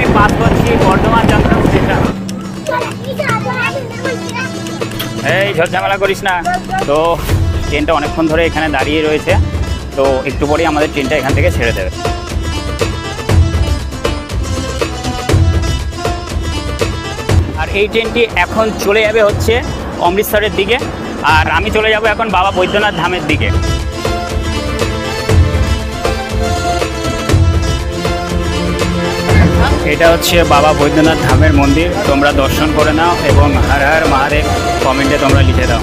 আমি পাস করছি, Bardhaman junction station এই ঝড়ঝামেলা করিস না। তো ট্রেনটা অনেকক্ষণ ধরে এখানে দাঁড়িয়ে রয়েছে। তো একটু পরেই আমাদের ট্রেনটা এখান থেকে ছেড়ে দেবে। আর এই ট্রেনটি এখন চলে যাবে হচ্ছে অমৃতসরের দিকে। আর আমি চলে যাব এখন বাবা বৈদ্যনাথ ধামের দিকে। এটা হচ্ছে বাবা বৈদ্যনাথ ধামের মন্দির। তোমরা দর্শন করে নাও এবং হার হার মহাদেব কমেন্টে তোমরা লিখে দাও।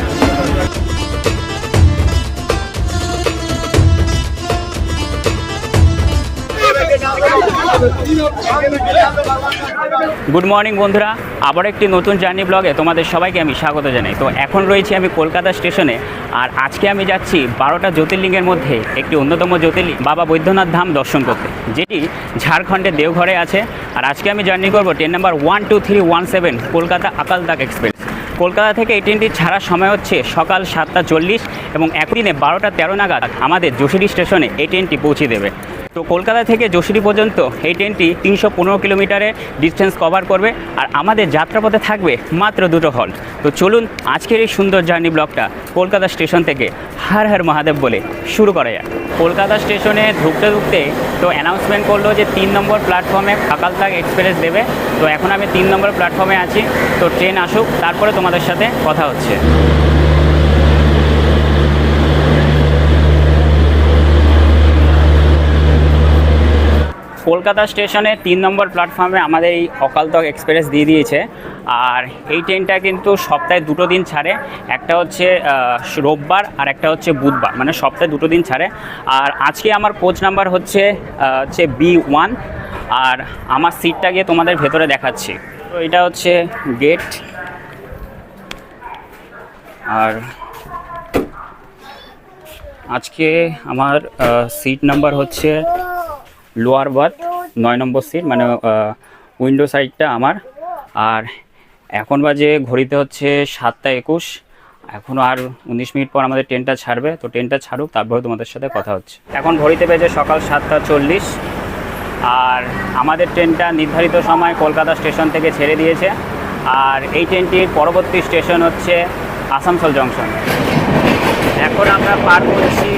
গুড মর্নিং বন্ধুরা। আবার একটি নতুন জার্নি ব্লগে তোমাদের সবাইকে আমি স্বাগত জানাই। তো এখন রয়েছি আমি কলকাতা স্টেশনে, আর আজকে আমি যাচ্ছি বারোটা জ্যোতির্লিঙ্গের মধ্যে একটি অন্যতম জ্যোতির্লিঙ্গ বাবা বৈদ্যনাথ ধাম দর্শন করতে, যেটি ঝাড়খণ্ডের দেওঘরে আছে। আর আজকে আমি জার্নি করব train number one two three one seven Kolkata আকালদাক express Kolkata থেকে এই ট্রেনটি ছাড়ার সময় হচ্ছে সকাল সাতটা চল্লিশ এবং একদিনে বারোটা তেরো নাগাদ আমাদের যশোরি স্টেশনে এই ট্রেনটি পৌঁছে দেবে। তো কলকাতা থেকে যশোরি পর্যন্ত এই ট্রেনটি তিনশো পনেরো কিলোমিটারের ডিস্টেন্স কভার করবে আর আমাদের যাত্রাপথে থাকবে মাত্র দুটো হল তো চলুন আজকের এই সুন্দর জার্নি ব্লগটা কলকাতা স্টেশন থেকে হার হার মহাদেব বলে শুরু করা যাক। কলকাতা স্টেশনে ঢুকতে ঢুকতে তো অ্যানাউন্সমেন্ট করল যে তিন নম্বর প্ল্যাটফর্মে আকালতাক এক্সপ্রেস দেবে। তো এখন আমি তিন নম্বর প্ল্যাটফর্মে আছি। তো ট্রেন আসুক, তারপরে তোমাদের সাথে কথা হচ্ছে। কলকাতা স্টেশনে তিন নম্বর প্ল্যাটফর্মে আমাদের এই অকালতক এক্সপ্রেস দিয়ে দিয়েছে। আর এই ট্রেনটা কিন্তু সপ্তাহে দুটো দিন ছাড়ে। একটা হচ্ছে রোববার আর একটা হচ্ছে বুধবার মানে সপ্তাহে দুটো দিন ছাড়ে। আর আজকে আমার কোচ নাম্বার হচ্ছে হচ্ছে বি ওয়ান। আর আমার সিটটা গিয়ে তোমাদের ভেতরে দেখাচ্ছি। তো এটা হচ্ছে গেট। আর আজকে আমার সিট নাম্বার হচ্ছে লোয়ার বার্থ নয় নম্বর সিট মানে উইন্ডো সাইডটা আমার। আর এখন বাজে ঘড়িতে হচ্ছে সাতটা একুশ। এখনও আর উনিশ মিনিট পর আমাদের ট্রেনটা ছাড়বে। তো ট্রেনটা ছাড়ুক তারপরে তোমাদের সাথে কথা হচ্ছে। এখন ঘড়িতে বেজে সকাল সাতটা চল্লিশ। আর আমাদের ট্রেনটা নির্ধারিত সময় কলকাতা স্টেশন থেকে ছেড়ে দিয়েছে। আর এই ট্রেনটির পরবর্তী স্টেশন হচ্ছে আসানসোল জংশন এখন আমরা পার করছি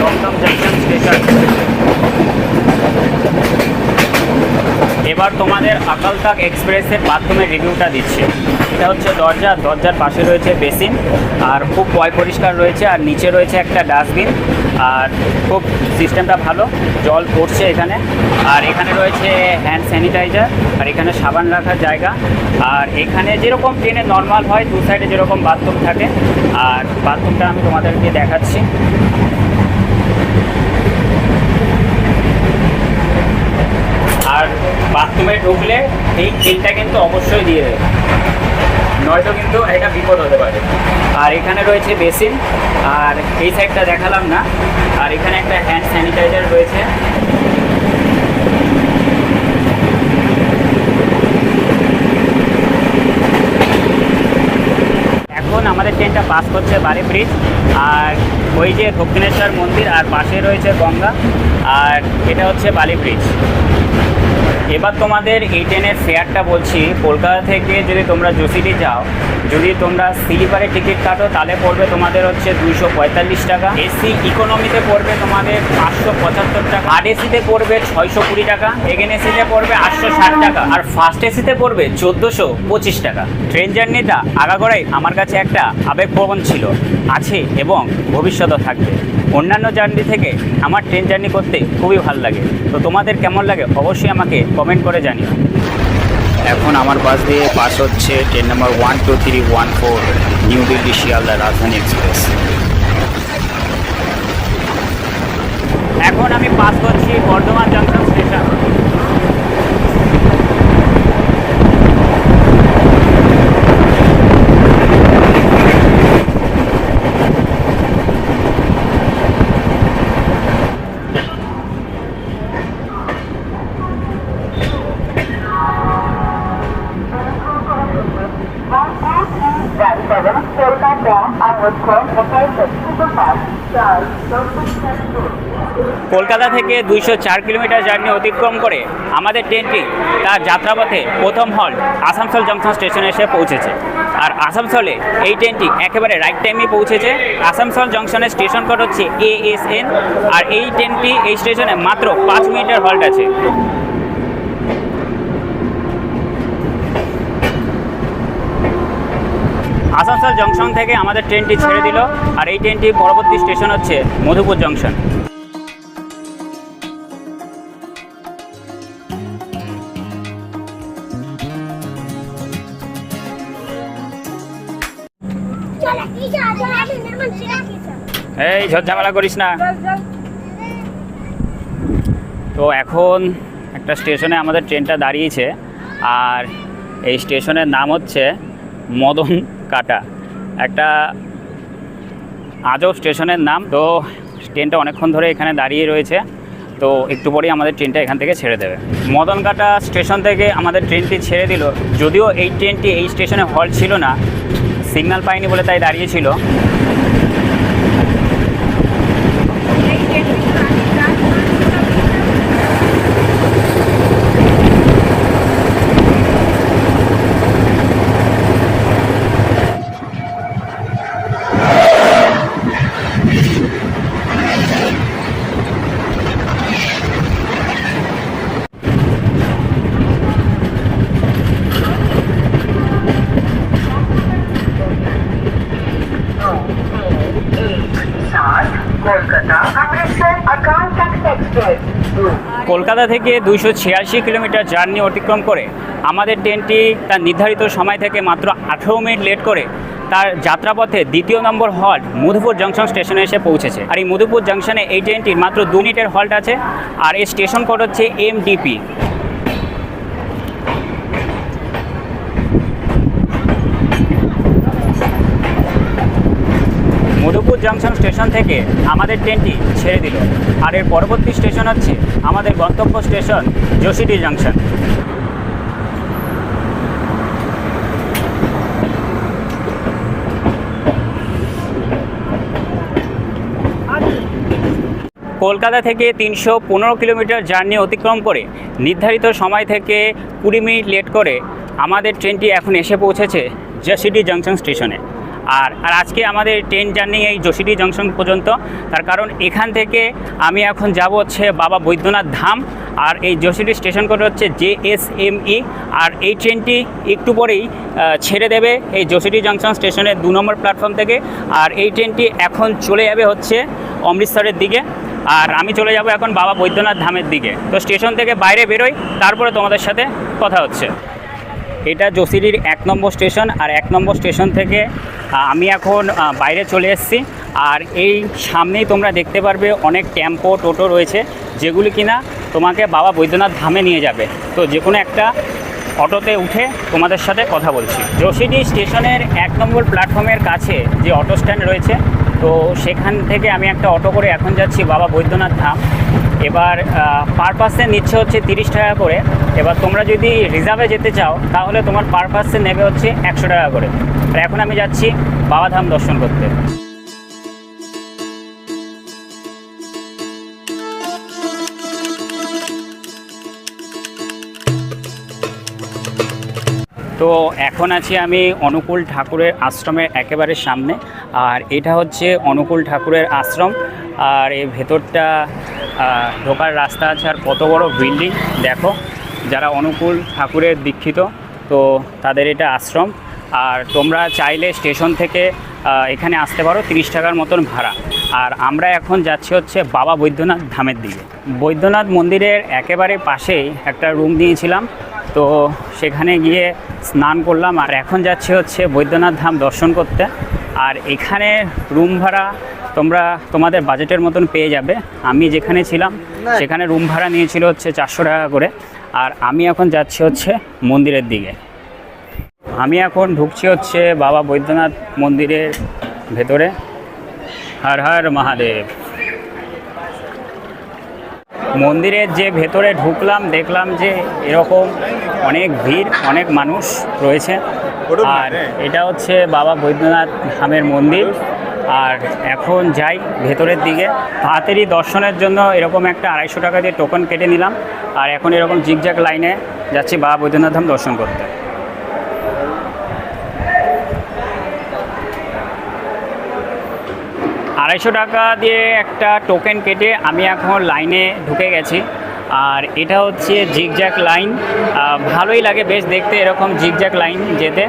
দমদম জংশন স্টেশন এবার তোমাদের আকালতাক এক্সপ্রেসের মাধ্যমে রিভিউটা দিচ্ছি। এটা হচ্ছে দরজা, দরজার পাশে রয়েছে বেসিন, আর খুব পয় পরিষ্কার রয়েছে, আর নিচে রয়েছে একটা ডাস্টবিন, আর খুব সিস্টেমটা ভালো, জল পড়ছে এখানে, আর এখানে রয়েছে হ্যান্ড স্যানিটাইজার, আর এখানে সাবান রাখার জায়গা, আর এখানে যেরকম ট্রেনে নর্মাল হয়, দু সাইডে যেরকম বাথরুম থাকে, আর বাথরুমটা আমি তোমাদেরকে দেখাচ্ছি আর বাথরুমে ঢুকলে এই তেলটা কিন্তু অবশ্যই দিয়ে দেবে। নয়তো কিন্তু এটা বিপদ হতে পারে। আর এখানে রয়েছে বেসিন। আর এই সাইডটা দেখালাম না। আর এখানে একটা হ্যান্ড স্যানিটাইজার রয়েছে। এখন আমাদের ট্রেনটা পাস করছে বারে ব্রিজ। আর ওই যে দক্ষিণেশ্বর মন্দির আর পাশে রয়েছে গঙ্গা। আর এটা হচ্ছে বালি ব্রিজ। এবার তোমাদের এই ট্রেনের ফেয়ারটা বলছি, কলকাতা থেকে যদি তোমরা জোসিটি যাও, যদি তোমরা স্লিপারে টিকিট কাটো, তাহলে পড়বে তোমাদের হচ্ছে দুইশো পঁয়তাল্লিশ টাকা। এসি ইকোনমিতে পড়বে তোমাদের পাঁচশো পঁচাত্তর টাকা। আর এসিতে পড়বে ছয়শো কুড়ি টাকা। এগেন এসিতে পড়বে আটশো ষাট টাকা। আর ফার্স্ট এসিতে পড়বে চোদ্দোশো পঁচিশ টাকা। ট্রেন জার্নিটা আগাগোড়াই আমার কাছে একটা আবেগপ্রবণ ছিল। আছে এবং ভবিষ্যতেও থাকবে। অন্যান্য জার্নি থেকে আমার ট্রেন জার্নি করতে খুবই ভালো লাগে। তো তোমাদের কেমন লাগে? অবশ্যই আমাকে কমেন্ট করে জানিও এখন আমার বাস দিয়ে পাস হচ্ছে train number one two three one four new Delhi Sealdah Rajdhani express. এখন আমি পাস করছি বর্ধমান জংশন স্টেশন কলকাতা থেকে দুইশো চার কিলোমিটার জার্নি অতিক্রম করে আমাদের ট্রেনটি তার যাত্রাপথে প্রথম হল আসানসোল জংশন স্টেশনে এসে পৌঁছেছে। আর আসানসোলে এই ট্রেনটি একেবারে রাইট টাইমে পৌঁছেছে। আসানসোল জংশনের স্টেশন কোড হচ্ছে এ এস এন আর এই ট্রেনটি এই স্টেশনে মাত্র পাঁচ মিনিটের হল্ট আছে। আসানসোল জংশন থেকে আমাদের ট্রেনটি ছেড়ে দিল। আর এই ট্রেনটি পরবর্তী স্টেশন হচ্ছে মধুপুর জংশন। ঝড়ঝামেলা করিস না। তো এখন একটা স্টেশনে আমাদের ট্রেনটা দাঁড়িয়েছে, আর এই স্টেশনের নাম হচ্ছে মদন কাটা। একটা আজব স্টেশনের নাম। তো ট্রেনটা অনেকক্ষণ ধরে এখানে দাঁড়িয়ে রয়েছে, তো একটু পরেই আমাদের ট্রেনটা এখান থেকে ছেড়ে দেবে। মদনকাটা স্টেশন থেকে আমাদের ট্রেনটি ছেড়ে দিল, যদিও এই ট্রেনটি এই স্টেশনে হল ছিল না, সিগন্যাল পাইনি বলে তাই দাঁড়িয়েছিল কলকাতা অমৃতসর আকাঙ্ক্ষা এক্সপ্রেস কলকাতা থেকে দুইশো ছিয়াশি কিলোমিটার জার্নি অতিক্রম করে আমাদের ট্রেনটি তার নির্ধারিত সময় থেকে মাত্র আঠেরো মিনিট লেট করে তার যাত্রাপথে দ্বিতীয় নম্বর হল্ট মধুপুর জংশন স্টেশনে এসে পৌঁছেছে। আর এই মধুপুর জংশনে এই ট্রেনটির মাত্র দু মিনিটের হল্ট আছে। আর এই স্টেশন কোড হচ্ছে এমডিপি। মধুপুর জংশন স্টেশন থেকে আমাদের ট্রেনটি ছেড়ে দিল। আর এর পরবর্তী স্টেশন হচ্ছে আমাদের গন্তব্য স্টেশন যোশিডি জাংশন। কলকাতা থেকে তিনশো পনেরো কিলোমিটার জার্নি অতিক্রম করে নির্ধারিত সময় থেকে কুড়ি মিনিট লেট করে আমাদের ট্রেনটি এখন এসে পৌঁছেছে জাসিডি জংশন স্টেশনে। আর আর আজকে আমাদের ট্রেন জার্নি এই যোশিডি জংশন পর্যন্ত। তার কারণ এখান থেকে আমি এখন যাব হচ্ছে বাবা বৈদ্যনাথ ধাম আর এই যোশিডি স্টেশন কোড হচ্ছে জে এস এম ই আর এই ট্রেনটি একটু পরেই ছেড়ে দেবে এই যোশিডি জংশন স্টেশনের দু নম্বর প্ল্যাটফর্ম থেকে। আর এই ট্রেনটি এখন চলে যাবে হচ্ছে অমৃতসরের দিকে। আর আমি চলে যাব এখন বাবা বৈদ্যনাথ ধামের দিকে। তো স্টেশন থেকে বাইরে বেরোই, তারপরে তোমাদের সাথে কথা হচ্ছে। এটা যোশিডির এক নম্বর স্টেশন আর এক নম্বর স্টেশন থেকে আমি এখন বাইরে চলে এসেছি। আর এই সামনেই তোমরা দেখতে পারবে অনেক টেম্পো, টোটো রয়েছে, যেগুলি কিনা তোমাকে বাবা বৈদ্যনাথ ধামে নিয়ে যাবে। তো যে কোনো একটা অটোতে উঠে তোমাদের সাথে কথা বলছি। যোশিডি স্টেশনের এক নম্বর প্ল্যাটফর্মের কাছে যে অটো স্ট্যান্ড রয়েছে তো সেখান থেকে আমি একটা অটো করে এখন যাচ্ছি, বাবা বৈদ্যনাথ ধাম। এবার পার পার্সেন্ট নিচ্ছে হচ্ছে তিরিশ টাকা করে। এবার তোমরা যদি রিজার্ভে যেতে চাও, তাহলে তোমার পার পার্সেন্ট নেবে হচ্ছে একশো টাকা করে। আর এখন আমি যাচ্ছি বাবা ধাম দর্শন করতে। তো এখন আছি আমি অনুকূল ঠাকুরের আশ্রমের একেবারে সামনে। আর এটা হচ্ছে অনুকূল ঠাকুরের আশ্রম। আর এই ভেতরটা ঢোকার রাস্তা আছে আর কত বড় বিল্ডিং। দেখো, যারা অনুকূল ঠাকুরের দীক্ষিত, তো তাদের এটা আশ্রম। আর তোমরা চাইলে স্টেশন থেকে এখানে আসতে পারো তিরিশ টাকার মতন ভাড়া। আর আমরা এখন যাচ্ছি হচ্ছে বাবা বৈদ্যনাথ ধামের দিকে। বৈদ্যনাথ মন্দিরের একেবারে পাশেই একটা রুম নিয়েছিলাম। তো সেখানে গিয়ে স্নান করলাম আর এখন যাচ্ছি হচ্ছে বৈদ্যনাথ ধাম দর্শন করতে। আর এখানে রুম ভাড়া তোমরা তোমাদের বাজেটের মতন পেয়ে যাবে। আমি যেখানে ছিলাম সেখানে রুম ভাড়া নিয়েছিল হচ্ছে চারশো টাকা করে। আর আমি এখন যাচ্ছি হচ্ছে মন্দিরের দিকে। আমি এখন ঢুকছি হচ্ছে বাবা বৈদ্যনাথ মন্দিরের ভেতরে। হর হর মহাদেব। মন্দিরের যে ভেতরে ঢুকলাম দেখলাম যে এরকম অনেক ভিড় অনেক মানুষ রয়েছে। আর এটা হচ্ছে বাবা বৈদ্যনাথ ধামের মন্দির। আর এখন যাই ভেতরের দিকে। তাড়াতাড়ি দর্শনের জন্য এরকম একটা আড়াইশো টাকা দিয়ে টোকন কেটে নিলাম। আর এখন এরকম জিগজ্যাগ লাইনে যাচ্ছি বাবা বৈদ্যনাথ ধাম দর্শন করতে। আড়াইশো টাকা দিয়ে একটা টোকেন কেটে আমি এখন লাইনে ঢুকে গেছি। আর এটা হচ্ছে জিগজ্যাক লাইন ভালোই লাগে বেশ দেখতে এরকম জিগজ্যাক লাইন যেতে।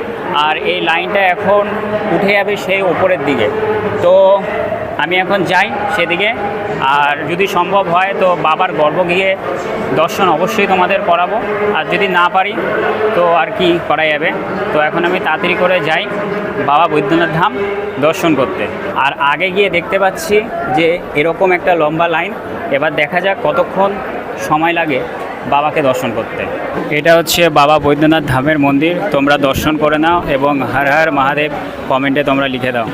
আর এই লাইনটা এখন উঠে যাবে সেই ওপরের দিকে। তো আমি এখন যাই সেদিকে। আর যদি সম্ভব হয় তো বাবার গর্ভ গিয়ে দর্শন অবশ্যই তোমাদের করাবো। আর যদি না পারি তো আর কি করা যাবে? তো এখন আমি তাড়াতাড়ি করে যাই বাবা বৈদ্যনাথ ধাম দর্শন করতে। আর আগে গিয়ে দেখতে পাচ্ছি যে এরকম একটা লম্বা লাইন। এবার দেখা যাক কতক্ষণ সময় লাগে বাবাকে দর্শন করতে। এটা হচ্ছে বাবা বৈদ্যনাথ ধামের মন্দির। তোমরা দর্শন করে নাও এবং হর হর মহাদেব কমেন্টে তোমরা লিখে দাও।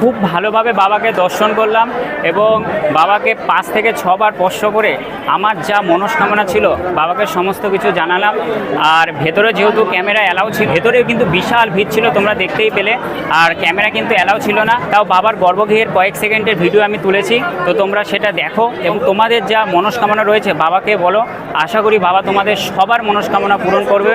খুব ভালোভাবে বাবাকে দর্শন করলাম এবং বাবাকে পাঁচ থেকে ছবার স্পর্শ করে আমার যা মনস্কামনা ছিল, বাবাকে সমস্ত কিছু জানালাম। আর ভেতরে যেহেতু ক্যামেরা অ্যালাউ ছিল ভেতরেও কিন্তু বিশাল ভিড় ছিল, তোমরা দেখতেই পেলে। আর ক্যামেরা কিন্তু অ্যালাউ ছিল না, তাও বাবার গর্ভগৃহের কয়েক সেকেন্ডের ভিডিও আমি তুলেছি। তো তোমরা সেটা দেখো এবং তোমাদের যা মনস্কামনা রয়েছে, বাবাকে বলো। আশা করি বাবা তোমাদের সবার মনস্কামনা পূরণ করবে।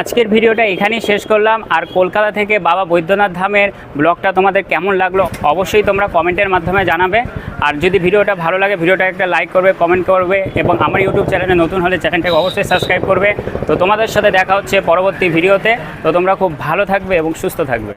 আজকের ভিডিওটা এখানেই শেষ করলাম। আর কলকাতা থেকে বাবা বৈদ্যনাথ ধামের ব্লগটা তোমাদের কেমন লাগল অবশ্যই তোমরা কমেন্টের মাধ্যমে জানাবে। আর যদি ভিডিওটা ভালো লাগে ভিডিওটা একটা লাইক করবে কমেন্ট করবে এবং আমার ইউটিউব চ্যানেলে নতুন হলে চ্যানেলটাকে অবশ্যই সাবস্ক্রাইব করবে। তো তোমাদের সাথে দেখা হচ্ছে পরবর্তী ভিডিওতে। তো তোমরা খুব ভালো থাকবে এবং সুস্থ থাকবে।